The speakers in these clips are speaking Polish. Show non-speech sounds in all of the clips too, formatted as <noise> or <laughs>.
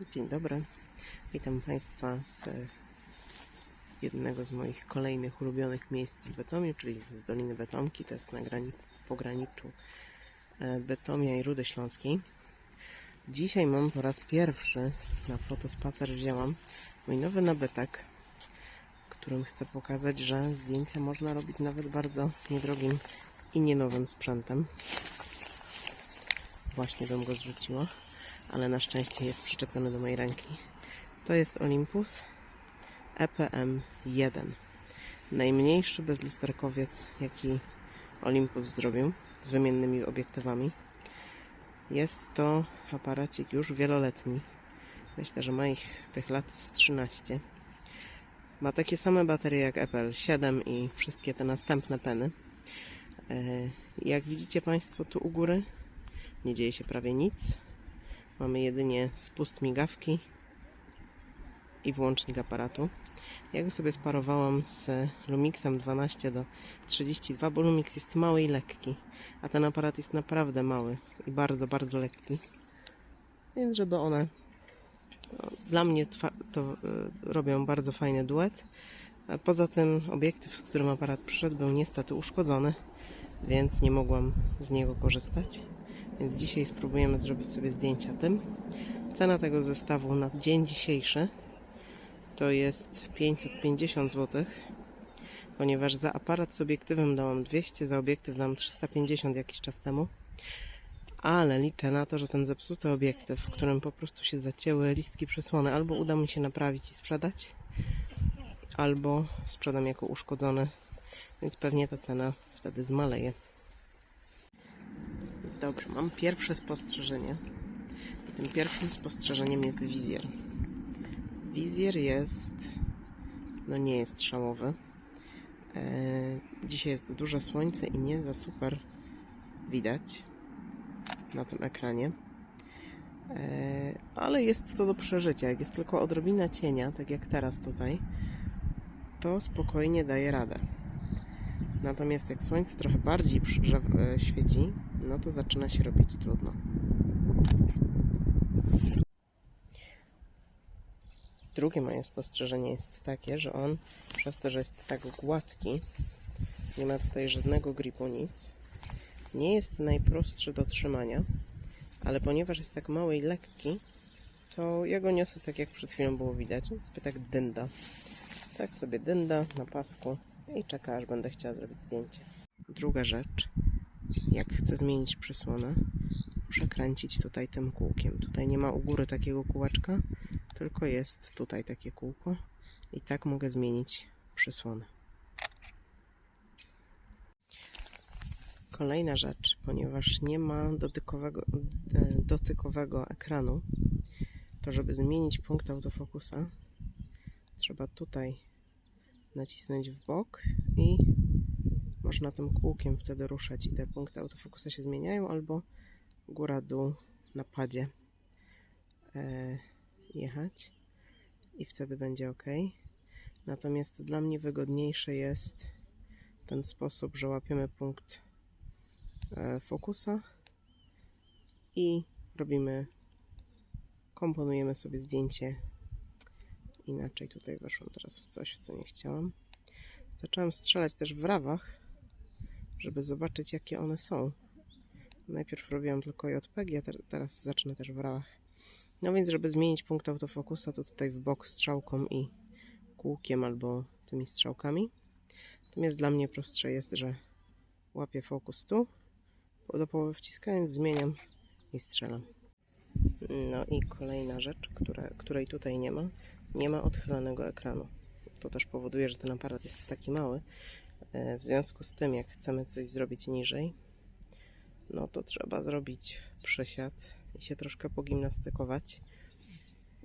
Dzień dobry. Witam Państwa z jednego z moich kolejnych ulubionych miejsc w Bytomiu, czyli z Doliny Bytomki. To jest na grani- pograniczu e, Bytomia i Rudy Śląskiej. Dzisiaj mam po raz pierwszy na fotospacer wzięłam mój nowy nabytek, którym chcę pokazać, że zdjęcia można robić nawet bardzo niedrogim i nienowym sprzętem. Właśnie bym go zrzuciła ale na szczęście jest przyczepiony do mojej ręki. To jest Olympus EPM 1. Najmniejszy bezlusterkowiec, jaki Olympus zrobił z wymiennymi obiektywami. Jest to aparacik już wieloletni. Myślę, że ma ich tych lat z 13. Ma takie same baterie jak Apple 7 i wszystkie te następne peny. E, Jak widzicie Państwo tu u góry, nie dzieje się prawie nic. Mamy jedynie spust migawki i włącznik aparatu. Ja go sobie sparowałam z Lumixem 12 do 32, bo Lumix jest mały i lekki, a ten aparat jest naprawdę mały i bardzo, bardzo lekki. Więc żeby one no, dla mnie to y, robią bardzo fajny duet. Poza tym obiektyw, z którym aparat przyszedł, był niestety uszkodzony, więc nie mogłam z niego korzystać. Więc dzisiaj spróbujemy zrobić sobie zdjęcia tym. Cena tego zestawu na dzień dzisiejszy to jest 550 zł, ponieważ za aparat z obiektywem dałam 200, za obiektyw dałam 350 jakiś czas temu. Ale liczę na to, że ten zepsuty obiektyw, w którym po prostu się zacięły listki przysłony, albo uda mi się naprawić i sprzedać, albo sprzedam jako uszkodzony, więc pewnie ta cena wtedy zmaleje. Dobrze, mam pierwsze spostrzeżenie. I tym pierwszym spostrzeżeniem jest wizjer. Wizjer jest, no nie jest szałowy. Eee, dzisiaj jest duże słońce i nie za super widać na tym ekranie. Eee, ale jest to do przeżycia. Jak jest tylko odrobina cienia, tak jak teraz tutaj, to spokojnie daje radę. Natomiast jak słońce trochę bardziej e, świeci, no to zaczyna się robić trudno. Drugie moje spostrzeżenie jest takie, że on przez to, że jest tak gładki, nie ma tutaj żadnego gripu, nic, nie jest najprostszy do trzymania, ale ponieważ jest tak mały i lekki, to ja go niosę tak jak przed chwilą było widać, sobie tak dynda. Tak sobie dynda na pasku i czeka, aż będę chciała zrobić zdjęcie. Druga rzecz, jak chcę zmienić przysłonę, muszę kręcić tutaj tym kółkiem. Tutaj nie ma u góry takiego kółeczka, tylko jest tutaj takie kółko i tak mogę zmienić przysłonę. Kolejna rzecz, ponieważ nie ma dotykowego, e, dotykowego ekranu, to żeby zmienić punkt autofokusa, trzeba tutaj nacisnąć w bok i można tym kółkiem wtedy ruszać i te punkty autofokusa się zmieniają albo góra dół na padzie e, jechać i wtedy będzie ok. Natomiast dla mnie wygodniejszy jest ten sposób, że łapiemy punkt e, fokusa i robimy, komponujemy sobie zdjęcie inaczej tutaj weszłam teraz w coś, w co nie chciałam. Zaczęłam strzelać też w rawach, żeby zobaczyć, jakie one są. Najpierw robiłam tylko JPG, a ter- teraz zacznę też w rawach. No więc, żeby zmienić punkt autofokusa, to tutaj w bok strzałką i kółkiem albo tymi strzałkami. Natomiast dla mnie prostsze jest, że łapię fokus tu, do połowy wciskając, zmieniam i strzelam. No i kolejna rzecz, która, której tutaj nie ma, nie ma odchylonego ekranu. To też powoduje, że ten aparat jest taki mały. E, W związku z tym, jak chcemy coś zrobić niżej, no to trzeba zrobić przysiad i się troszkę pogimnastykować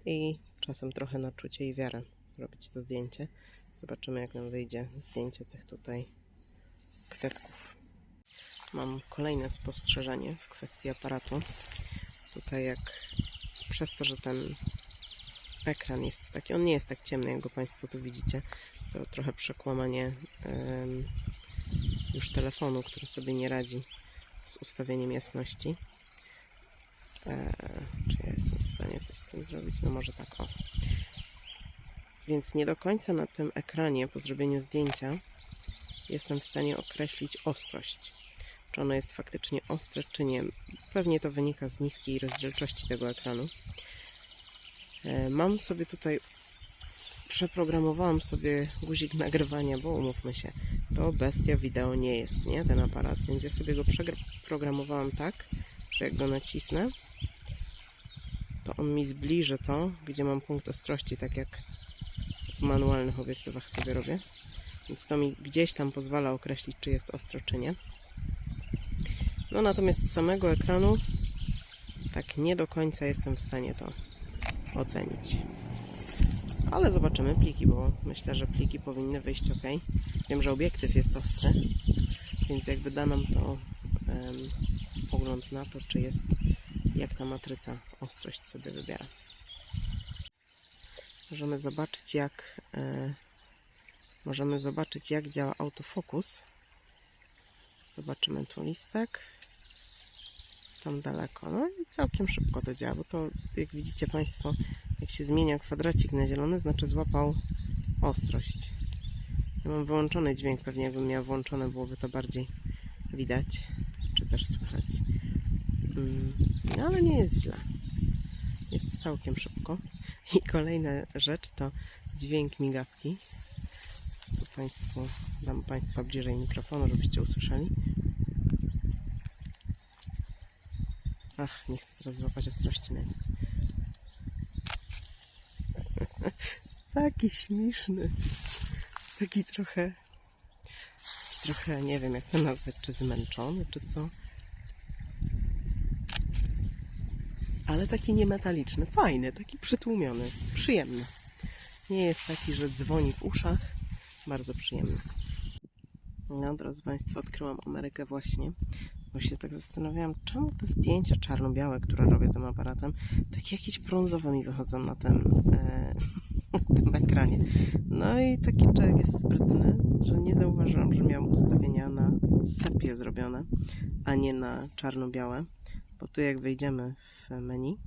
i czasem trochę na czucie i wiarę robić to zdjęcie. Zobaczymy, jak nam wyjdzie zdjęcie tych tutaj kwiatków. Mam kolejne spostrzeżenie w kwestii aparatu. Tutaj jak przez to, że ten ekran jest taki, on nie jest tak ciemny, jak go Państwo tu widzicie. To trochę przekłamanie już telefonu, który sobie nie radzi z ustawieniem jasności. E, czy ja jestem w stanie coś z tym zrobić? No może tak, o. Więc nie do końca na tym ekranie po zrobieniu zdjęcia jestem w stanie określić ostrość. Czy ono jest faktycznie ostre, czy nie. Pewnie to wynika z niskiej rozdzielczości tego ekranu. E, Mam sobie tutaj, przeprogramowałam sobie guzik nagrywania, bo umówmy się, to bestia wideo nie jest, nie? Ten aparat, więc ja sobie go przeprogramowałam tak, że jak go nacisnę, to on mi zbliży to, gdzie mam punkt ostrości, tak jak w manualnych obiektywach sobie robię. Więc to mi gdzieś tam pozwala określić, czy jest ostro, czy nie. No natomiast z samego ekranu tak nie do końca jestem w stanie to ocenić. Ale zobaczymy pliki, bo myślę, że pliki powinny wyjść ok. Wiem, że obiektyw jest ostry, więc jakby da nam to em, pogląd na to, czy jest, jak ta matryca ostrość sobie wybiera. Możemy zobaczyć, jak e, możemy zobaczyć, jak działa autofokus. Zobaczymy tu listek. Tam daleko. No i całkiem szybko to działa, bo to jak widzicie Państwo, się zmienia kwadracik na zielony, znaczy złapał ostrość. Ja mam wyłączony dźwięk, pewnie jakbym miał włączone, byłoby to bardziej widać, czy też słychać. Mm, No ale nie jest źle. Jest całkiem szybko. I kolejna rzecz to dźwięk migawki. Tu Państwu, dam Państwa bliżej mikrofonu, żebyście usłyszeli. Ach, nie chcę teraz złapać ostrości na nic. <laughs> Taki śmieszny. Taki trochę, trochę nie wiem jak to nazwać, czy zmęczony, czy co. Ale taki niemetaliczny, fajny, taki przytłumiony, przyjemny. Nie jest taki, że dzwoni w uszach. Bardzo przyjemny. No, drodzy Państwo, odkryłam Amerykę właśnie. Bo się tak zastanawiałam, czemu te zdjęcia czarno-białe, które robię tym aparatem, takie jakieś brązowe mi wychodzą na tym, e, <laughs> tym ekranie. No i taki człowiek jest sprytny, że nie zauważyłam, że miałam ustawienia na sepie zrobione, a nie na czarno-białe. Bo tu jak wejdziemy w menu,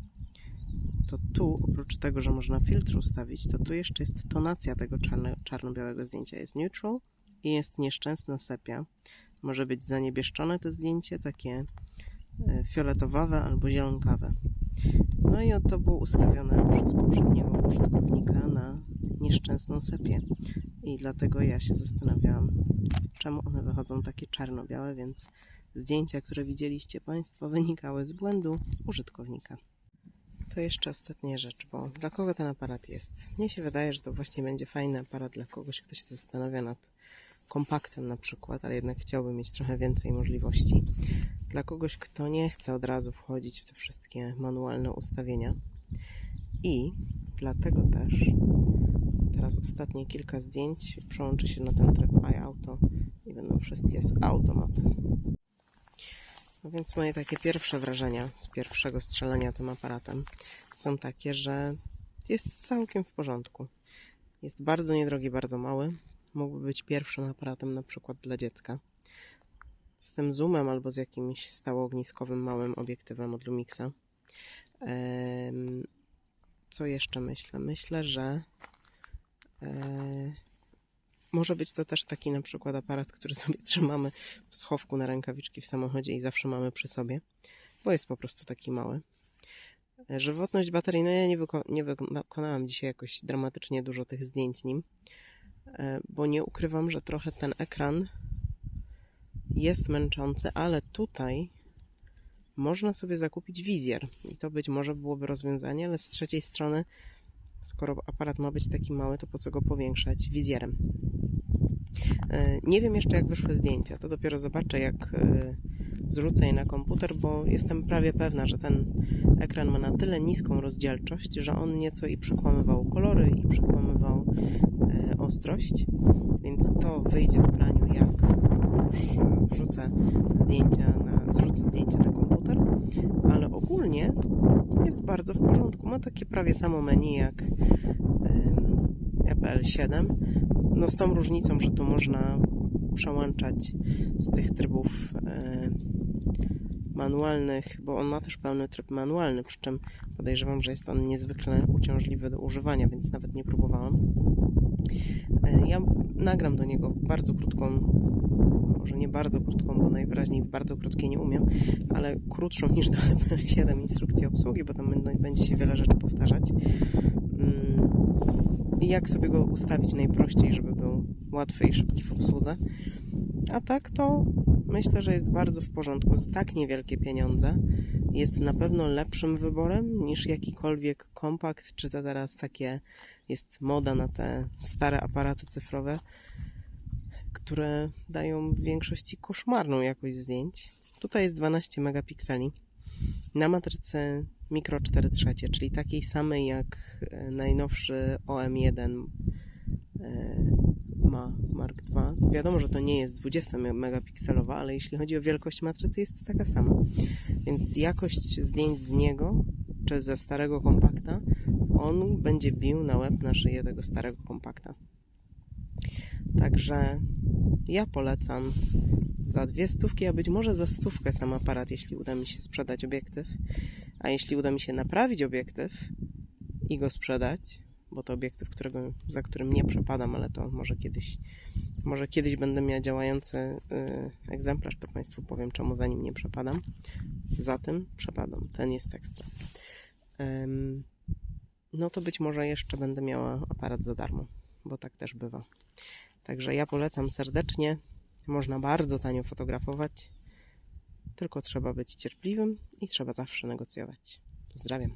to tu oprócz tego, że można filtr ustawić, to tu jeszcze jest tonacja tego czarno- czarno-białego zdjęcia. Jest neutral i jest nieszczęsna sepia. Może być zaniebieszczone to zdjęcie, takie e, fioletowawe albo zielonkawe. No i to było ustawione przez poprzedniego użytkownika na nieszczęsną sepię. I dlatego ja się zastanawiałam, czemu one wychodzą takie czarno-białe, więc zdjęcia, które widzieliście Państwo, wynikały z błędu użytkownika. To jeszcze ostatnia rzecz, bo dla kogo ten aparat jest? Mnie się wydaje, że to właśnie będzie fajny aparat dla kogoś, kto się zastanawia nad kompaktem na przykład, ale jednak chciałby mieć trochę więcej możliwości. Dla kogoś, kto nie chce od razu wchodzić w te wszystkie manualne ustawienia. I dlatego też teraz ostatnie kilka zdjęć przełączy się na ten tryb iAuto i będą wszystkie z automatem. No więc moje takie pierwsze wrażenia z pierwszego strzelania tym aparatem są takie, że jest całkiem w porządku. Jest bardzo niedrogi, bardzo mały. Mógłby być pierwszym aparatem na przykład dla dziecka. Z tym zoomem albo z jakimś stałoogniskowym małym obiektywem od Lumixa. Co jeszcze myślę? Myślę, że e, może być to też taki na przykład aparat, który <laughs> sobie trzymamy w schowku na rękawiczki w samochodzie i zawsze mamy przy sobie, bo jest po prostu taki mały. E, Żywotność baterii, no ja nie, wyko- nie wykonałam dzisiaj jakoś dramatycznie dużo tych zdjęć nim, bo nie ukrywam, że trochę ten ekran jest męczący, ale tutaj można sobie zakupić wizjer i to być może byłoby rozwiązanie, ale z trzeciej strony, skoro aparat ma być taki mały, to po co go powiększać wizjerem? E, Nie wiem jeszcze, jak wyszły zdjęcia. To dopiero zobaczę, jak e, zrzucę je na komputer, bo jestem prawie pewna, że ten ekran ma na tyle niską rozdzielczość, że on nieco i przekłamywał kolory, i przekłamywał e, ostrość. Więc to wyjdzie w praniu, jak już e, wrzucę zdjęcia na, zrzucę zdjęcia na komputer. Ale ogólnie jest bardzo w porządku. Ma takie prawie samo menu jak em, EPL 7 no z tą różnicą, że tu można przełączać z tych trybów e, manualnych, bo on ma też pełny tryb manualny, przy czym podejrzewam, że jest on niezwykle uciążliwy do używania, więc nawet nie próbowałam. E, Ja nagram do niego bardzo krótką, może nie bardzo krótką, bo najwyraźniej w bardzo krótkiej nie umiem, ale krótszą niż do Level 7 instrukcji obsługi, bo tam będzie się wiele rzeczy powtarzać. Mm, I jak sobie go ustawić najprościej, żeby był łatwy i szybki w obsłudze. A tak to myślę, że jest bardzo w porządku. Za tak niewielkie pieniądze jest na pewno lepszym wyborem niż jakikolwiek kompakt, czy to teraz takie jest moda na te stare aparaty cyfrowe, które dają w większości koszmarną jakość zdjęć. Tutaj jest 12 megapikseli na matrycy mikro 4 trzecie, czyli takiej samej jak e, najnowszy OM1 e, ma Mark II. Wiadomo, że to nie jest 20 me- megapikselowa, ale jeśli chodzi o wielkość matrycy jest taka sama. Więc jakość zdjęć z niego, czy ze starego kompakta, on będzie bił na łeb na szyję tego starego kompakta. Także ja polecam za dwie stówki, a być może za stówkę sam aparat, jeśli uda mi się sprzedać obiektyw. A jeśli uda mi się naprawić obiektyw i go sprzedać, bo to obiektyw, którego, za którym nie przepadam, ale to może kiedyś, może kiedyś będę miał działający y, egzemplarz, to Państwu powiem, czemu za nim nie przepadam. Za tym przepadam. Ten jest ekstra. Em, no to być może jeszcze będę miała aparat za darmo, bo tak też bywa. Także ja polecam serdecznie. Można bardzo tanio fotografować, tylko trzeba być cierpliwym i trzeba zawsze negocjować. Pozdrawiam.